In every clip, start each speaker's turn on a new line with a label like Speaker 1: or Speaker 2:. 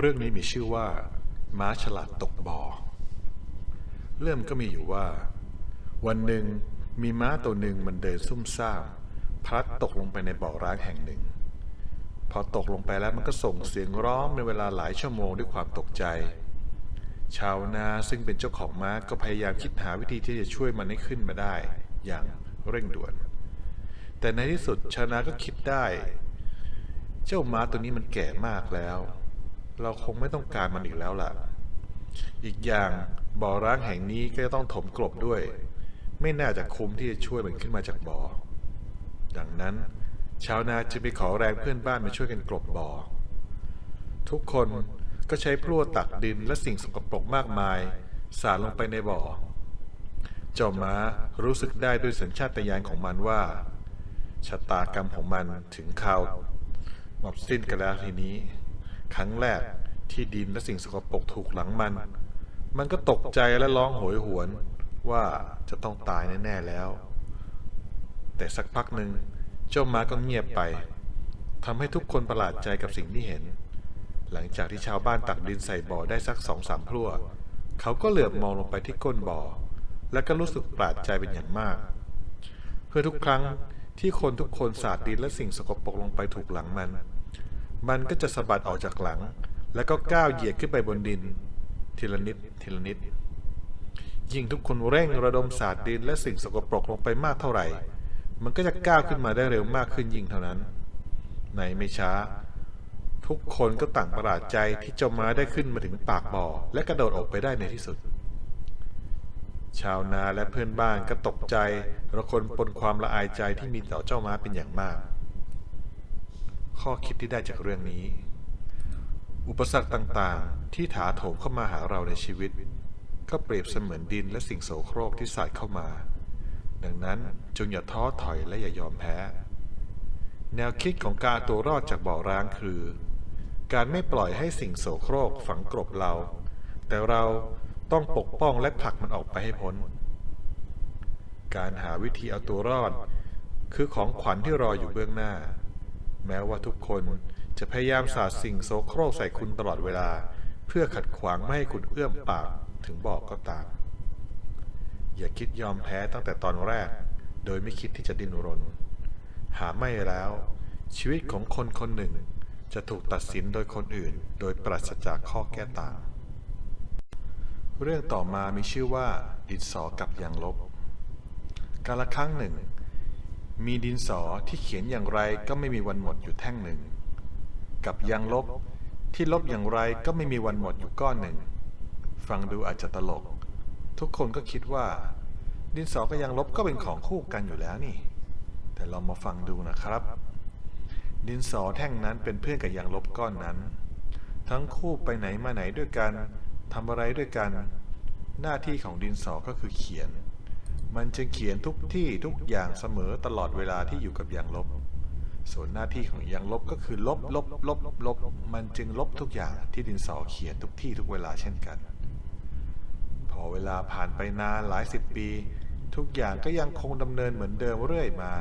Speaker 1: เรื่องนี้มีชื่อว่า ม้าฉลาดตกบ่อ เรื่องก็มีอยู่ว่า วันหนึ่งมีม้าตัวหนึ่งมันเดินซุ่มซ่ามพลัดตกลงไปในบ่อร้างแห่งหนึ่ง พอตกลงไปแล้วมันก็ส่งเสียงร้องในเวลาหลายชั่วโมงด้วยความตกใจ ชาวนาซึ่งเป็นเจ้าของม้าก็พยายามคิดหาวิธีที่จะช่วยมันให้ขึ้นมาได้ อย่างเร่งด่วน แต่ในที่สุดชาวนาก็คิดได้ เจ้าม้าตัวนี้มันแก่มากแล้ว เราคงไม่ต้องการมันอีกแล้วล่ะ อีกอย่างบ่อร้างแห่งนี้ก็จะต้องถมกลบด้วย ไม่น่าจะคุ้มที่จะช่วยมันขึ้นมาจากบ่อ ดังนั้น ชาวนาจึงไปขอแรงเพื่อนบ้านมาช่วยกันกลบบ่อ ทุกคนก็ใช้พลั่วตักดินและสิ่งสกปรกมากมาย สาดลงไปในบ่อ เจ้าม้ารู้สึกได้ด้วยสัญชาตญาณของมันว่า ชะตากรรมของมันถึงข่าวหมดสิ้นกันแล้วทีนี้ ครั้งแรกที่ดินและสิ่งสกปรกถูกหลังมัน มันก็ตกใจและร้องโหยหวนว่าจะต้องตายแน่ ๆ แล้ว แต่สักพักหนึ่งเจ้าม้าก็เงียบไปทำให้ทุกคนประหลาดใจกับสิ่งที่เห็น หลังจากที่ชาวบ้านตักดินใส่บ่อได้สักสองสามพลั่ว เขาก็เหลือบมองลงไปที่ก้นบ่อ และก็รู้สึกประหลาดใจเป็นอย่างมาก เพื่อทุกครั้งที่คนทุกคนสาดดินและสิ่งสกปรกลงไปถูกหลังมัน มันก็จะสะบัดออกจากหลัง แล้วก็ก้าวเหยียดขึ้นไปบนดิน ทีละนิดทีละนิด ยิ่งทุกคนเร่งระดมสาดดินและสิ่งสกปรกลงไปมากเท่าไหร่ มันก็จะก้าวขึ้นมาได้เร็วมากขึ้นยิ่งเท่านั้น ในไม่ช้า ทุกคนก็ต่างประหลาดใจที่เจ้าม้าได้ขึ้นมาถึงปากบ่อ และกระโดดออกไปได้ในที่สุด ชาวนาและเพื่อนบ้านก็ตกใจระคนปนความละอายใจที่มีต่อเจ้าม้าเป็นอย่างมาก ข้อคิดที่ได้จากเรื่องนี้ อุปสรรคต่างๆ ที่ถาโถมเข้ามาหาเราในชีวิต ก็เปรียบเสมือนดินและสิ่งโสโครกที่สาดเข้ามา ดังนั้นจงอย่าท้อถอยและอย่ายอมแพ้ แนวคิดของการตัวรอดจากบ่อร้างคือ การไม่ปล่อยให้สิ่งโสโครกฝังกลบเรา แต่เราต้องปกป้องและผลักมันออกไปให้พ้น การหาวิธีเอาตัวรอด คือของขวัญที่รออยู่เบื้องหน้า แม้ว่าทุกคนจะพยายามสาดสิ่งโสโครกใส่คุณตลอดเวลา เพื่อขัดขวางไม่ให้คุณเอื้อมปากถึงบอกก็ตาม อย่าคิดยอมแพ้ตั้งแต่ตอนแรก โดยไม่คิดที่จะดิ้นรน หาไม่แล้ว ชีวิตของคนคนหนึ่งจะถูกตัดสินโดยคนอื่น โดยปราศจากข้อแก้ต่าง เรื่องต่อมามีชื่อว่าดินสอกับยางลบ กาลครั้งหนึ่ง มีดินสอที่เขียนอย่างไรก็ไม่มีวันหมดอยู่แท่งหนึ่ง กับยางลบที่ลบอย่างไรก็ไม่มีวันหมดอยู่ก้อนหนึ่ง ฟังดูอาจจะตลก ทุกคนก็คิดว่า ดินสอกับยางลบก็เป็นของคู่กันอยู่แล้วนี่ แต่ลองมาฟังดูนะครับ ดินสอแท่งนั้นเป็นเพื่อนกับยางลบก้อนนั้น ทั้งคู่ไปไหนมาไหนด้วยกันทำอะไรด้วยกัน หน้าที่ของดินสอก็คือเขียน มันจึงเขียนทุกที่ทุกอย่างเสมอตลอดเวลาที่อยู่กับยางลบ ส่วนหน้าที่ของยางลบก็คือลบลบลบลบ มันจึงลบทุกอย่างที่ดินสอเขียนทุกที่ทุกเวลาเช่นกัน พอเวลาผ่านไปนานหลายสิบปี ทุกอย่างก็ยังคงดำเนินเหมือนเดิมเรื่อยมา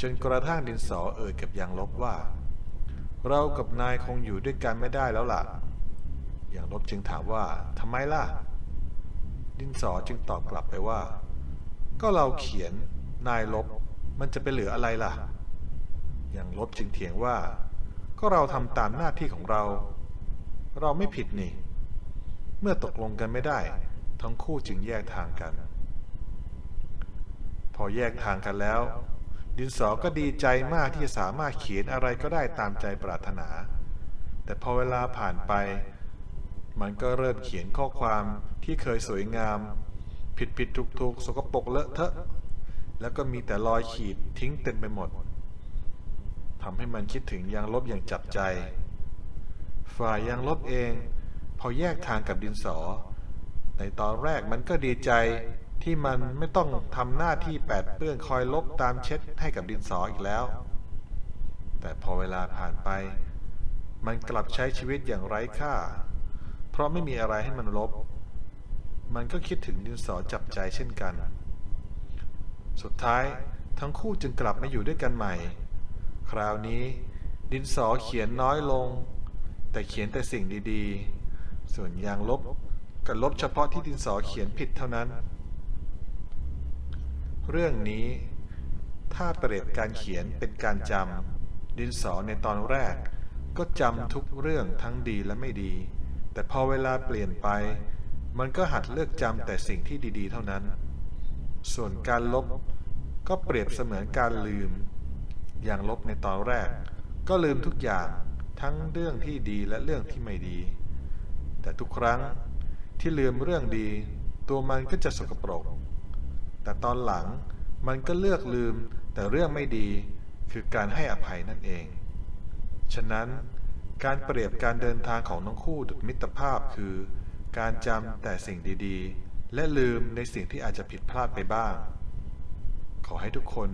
Speaker 1: จนกระทั่งดินสอเอ่ยกับยางลบว่า เรากับนายคงอยู่ด้วยกันไม่ได้แล้วล่ะยางลบจึงถามว่าทำไมล่ะ ดินสอจึงตอบกลับไปว่า ก็เราเขียนนายลบ มันจะไปเหลืออะไรล่ะ อย่างลบจึงเถียงว่า ก็เราทำตามหน้าที่ของเรา เราไม่ผิดนี่ เมื่อตกลงกันไม่ได้ ทั้งคู่จึงแยกทางกัน พอแยกทางกันแล้ว ดินสอก็ดีใจมากที่จะสามารถเขียนอะไรก็ได้ตามใจปรารถนา แต่พอเวลาผ่านไป มันก็เริ่มเขียนข้อความที่เคยสวยงาม ผิดผิดถูกถูกสกปรกเลอะเทอะ แล้วก็มีแต่รอยขีดทิ้งเต็มไปหมดทำให้มันคิดถึงยางลบอย่างจับใจ ฝ่ายยางลบเอง พอแยกทางกับดินสอ ในตอนแรกมันก็ดีใจที่มันไม่ต้องทำหน้าที่แปดเปื้อนคอยลบตามเช็ดให้กับดินสออีกแล้ว แต่พอเวลาผ่านไป มันกลับใช้ชีวิตอย่างไร้ค่า เพราะไม่มีอะไรให้มันลบ มันก็คิดถึงดินสอจับใจเช่นกัน สุดท้ายทั้งคู่จึงกลับมาอยู่ด้วยกันใหม่ คราวนี้ดินสอเขียนน้อยลง แต่เขียนแต่สิ่งดีๆ ส่วนยางลบก็ลบเฉพาะที่ดินสอเขียนผิดเท่านั้น เรื่องนี้ถ้าเปรียบการเขียนเป็นการจำดินสอในตอนแรกก็จำทุกเรื่องทั้งดีและไม่ดี แต่พอเวลาเปลี่ยนไป มันก็หัดเลือกจำแต่สิ่งที่ดีๆ เท่านั้น ส่วนการลบก็เปรียบเสมือนการลืม อย่างลบในตอนแรก ก็ลืมทุกอย่างทั้งเรื่องที่ดีและเรื่องที่ไม่ดี แต่ทุกครั้งที่ลืมเรื่องดี ตัวมันก็จะสกปรก แต่ตอนหลังมันก็เลือกลืมแต่เรื่องไม่ดีคือการให้อภัยนั่นเอง ฉะนั้นการเปรียบการเดินทางของทั้งคู่ดุจมิตรภาพคือ การจำแต่สิ่งดีๆ และลืมในสิ่งที่อาจจะผิดพลาดไปบ้าง ขอให้ทุกคน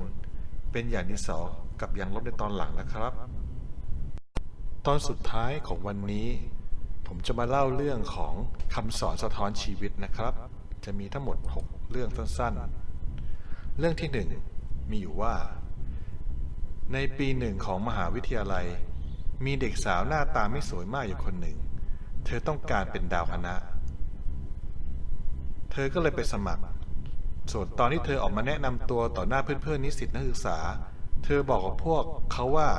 Speaker 1: เป็นอย่างนิสอกับยังลบในตอนหลังนะครับ ตอนสุดท้ายของวันนี้ ผมจะมาเล่าเรื่องของคำสอนสะท้อนชีวิตนะครับ จะมีทั้งหมด 6 เรื่องสั้นๆ เรื่องที่หนึ่งมีอยู่ว่า ในปีหนึ่งของมหาวิทยาลัย มีเด็กสาวหน้าตาไม่สวยมากอยู่คนหนึ่ง เธอต้องการเป็นดาวคณะ เธอก็เลยไปสมัคร ส่วนตอนที่เธอออกมาแนะนำตัวต่อหน้าเพื่อนๆนิสิตนักศึกษา เธอบอกกับพวกเขาว่า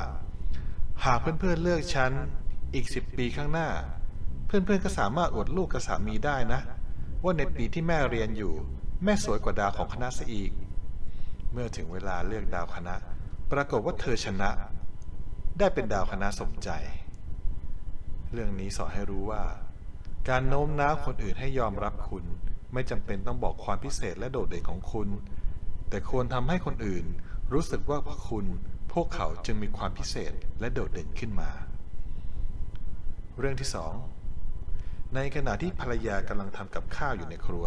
Speaker 1: หากเพื่อนๆเลือกฉันอีกสิบปีข้างหน้า เพื่อนๆก็สามารถอวดลูกกับสามีได้นะ ว่าในปีที่แม่เรียนอยู่ แม่สวยกว่าดาวของคณะซะอีก เมื่อถึงเวลาเลือกดาวคณะ ปรากฏว่าเธอชนะ ได้เป็นดาวคณะสมใจ เรื่องนี้สอนให้รู้ว่า การโน้มน้าวคนอื่นให้ยอมรับคุณ ไม่จำเป็นต้องบอกความพิเศษและโดดเด่นของคุณ แต่ควรทำให้คนอื่น รู้สึกว่าพวกคุณ พวกเขาจึงมีความพิเศษและโดดเด่นขึ้นมา เรื่องที่สองในขณะที่ภรรยากำลังทำกับข้าวอยู่ในครัว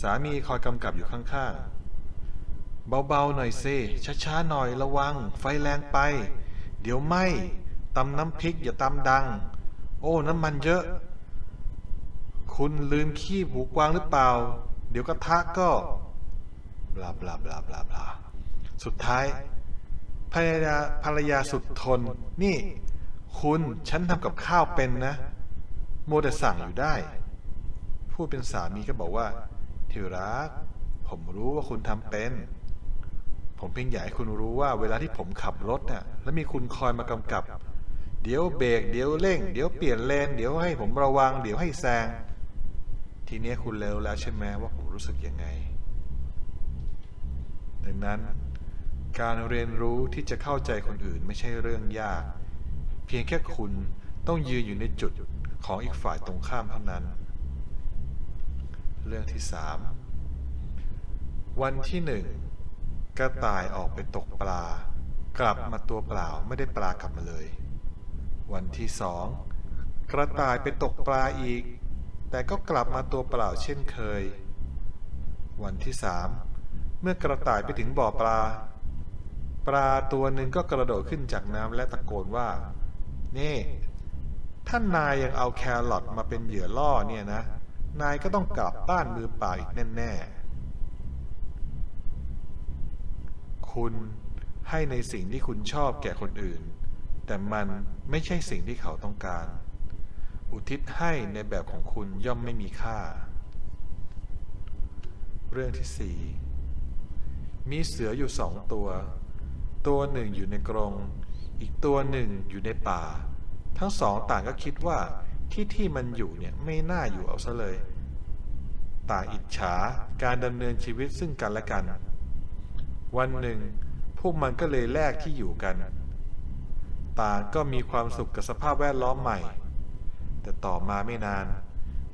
Speaker 1: สามีคอยกำกับอยู่ข้างๆ เบาๆหน่อยเซช้าๆหน่อยระวัง ไฟแรงไป เดี๋ยวไหมตำน้ำพริกอย่าตำดัง โอ้น้ำมันเยอะ คุณลืมขี้หูกวางหรือเปล่า เดี๋ยวกระทะก็บลาบลาบลาบลาบลาสุดท้ายภรรยาภรรยาสุดทน นี่ คุณฉันทำกับข้าวเป็นนะ โมแต่สั่งอยู่ได้ พูดเป็นสามีก็บอกว่าที่รัก ผมรู้ว่าคุณทำเป็น ผมเพียงอยากให้คุณรู้ว่า เวลาที่ผมขับรถเนี่ยแล้วมีคุณคอยมากำกับ เดี๋ยวเบรกเดี๋ยวเร่ง เดี๋ยวเปลี่ยนเลน เดี๋ยวให้ผมระวัง เดี๋ยวให้แซง ทีนี้คุณเร็วแล้วใช่ไหมว่าผมรู้สึกยังไง ดังนั้น การเรียนรู้ที่จะเข้าใจคนอื่นไม่ใช่เรื่องยาก เพียงแค่คุณต้องยืนอยู่ในจุดของอีกฝ่ายตรงข้ามเท่านั้น เรื่องที่สามวันที่หนึ่งกระต่ายออกไปตกปลา กลับมาตัวเปล่าไม่ได้ปลากลับมาเลย วันที่สองกระต่ายไปตกปลาอีก แต่ก็กลับมาตัวเปล่าเช่นเคย วันที่สามเมื่อกระต่ายไปถึงบ่อปลา ปลาตัวหนึ่งก็กระโดดขึ้นจากน้ำและตะโกนว่า นี่ท่านนายยังเอาแครอทมาเป็นเหยื่อล่อเนี่ยนะ นายก็ต้องกลับบ้านมือเปล่าอีกแน่ๆ คุณให้ในสิ่งที่คุณชอบแก่คนอื่น แต่มันไม่ใช่สิ่งที่เขาต้องการ อุทิศให้ในแบบของคุณย่อมไม่มีค่า เรื่องที่สี่มีเสืออยู่สองตัว ตัวหนึ่งอยู่ในกรง อีกตัวหนึ่งอยู่ในป่า ทั้งสองต่างก็คิดว่าที่ที่มันอยู่เนี่ยไม่น่าอยู่เอาซะเลย ต่างอิจฉาการดำเนินชีวิตซึ่งกันและกัน วันหนึ่ง พวกมันก็เลยแลกที่อยู่กัน ต่างก็มีความสุขกับสภาพแวดล้อมใหม่ แต่ต่อมาไม่นาน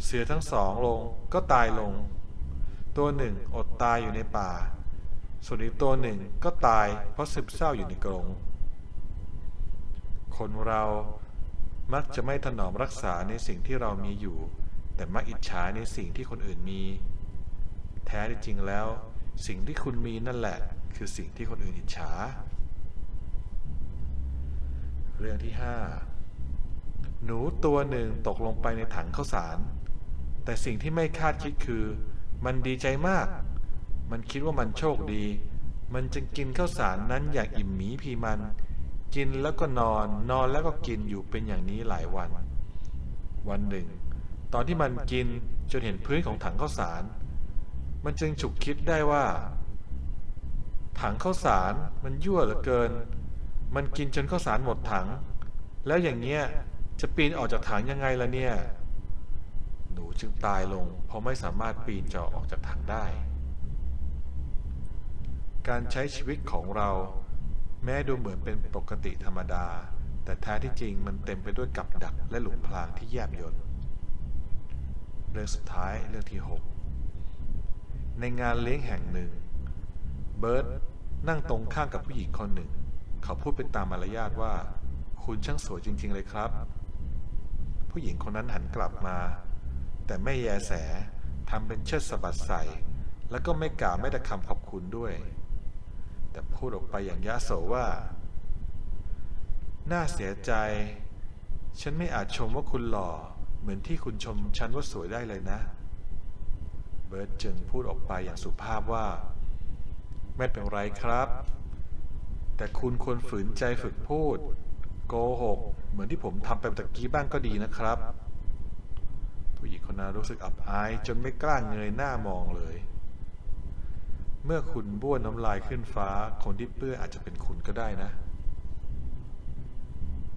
Speaker 1: เสือทั้งสองลงก็ตายลง ตัวหนึ่งอดตายอยู่ในป่า ส่วนอีกตัวหนึ่งก็ตายเพราะซึมเศร้าอยู่ในกรงคนเรามักจะไม่ถนอมรักษาในสิ่งที่เรามีอยู่ แต่มักอิจฉาในสิ่งที่คนอื่นมี แท้จริงแล้ว สิ่งที่คุณมีนั่นแหละ คือสิ่งที่คนอื่นอิจฉา เรื่องที่ห้า หนูตัวหนึ่งตกลงไปในถังข้าวสาร แต่สิ่งที่ไม่คาดคิดคือ มันดีใจมาก มันคิดว่ามันโชคดี มันจึงกินข้าวสารนั้นอย่างอิ่มหมีพีมัน กินแล้วก็นอน นอนแล้วก็กินอยู่เป็นอย่างนี้หลายวัน วันหนึ่ง ตอนที่มันกินจนเห็นพื้นของถังข้าวสาร มันจึงฉุกคิดได้ว่า ถังข้าวสารมันยั่วเหลือเกิน มันกินจนข้าวสารหมดถัง แล้วอย่างเงี้ย จะปีนออกจากถังยังไงล่ะเนี่ย หนูจึงตายลง เพราะไม่สามารถปีนเจาะออกจากถังได้ การใช้ชีวิตของเรา แม้ดูเหมือนเป็นปกติธรรมดา แต่แท้ที่จริงมันเต็มไปด้วยกับดักและหลุมพรางที่แยบยลเรื่องสุดท้ายเรื่องที่ 6 ในงานเลี้ยงแห่งหนึ่ง เบิร์ตนั่งตรงข้ามกับผู้หญิงคนหนึ่ง เขาพูดเป็นตามมารยาทว่า คุณช่างสวยจริง ๆ เลยครับ ผู้หญิงคนนั้นหันกลับมา แต่ไม่แยแสทำเป็นเชิดสะบัดใส่ แล้วก็ไม่กล่าวไม่แต่คำขอบคุณด้วย แต่พูดออกไปอย่างยะโสว่า น่าเสียใจ ฉันไม่อาจชมว่าคุณหล่อ เหมือนที่คุณชมฉันว่าสวยได้เลยนะ เบิร์ตจึงพูดออกไปอย่างสุภาพว่า ไม่เป็นไรครับ แต่คุณควรฝืนใจฝึกพูด โกหกเหมือนที่ผมทำไปตะกี้บ้างก็ดีนะครับ ผู้หญิงคนนั้นรู้สึกอับอายจนไม่กล้าเงยหน้ามองเลย เมื่อคุณบ้วนน้ำลายขึ้นฟ้า คนที่เปื้อนอาจจะเป็นคุณก็ได้นะ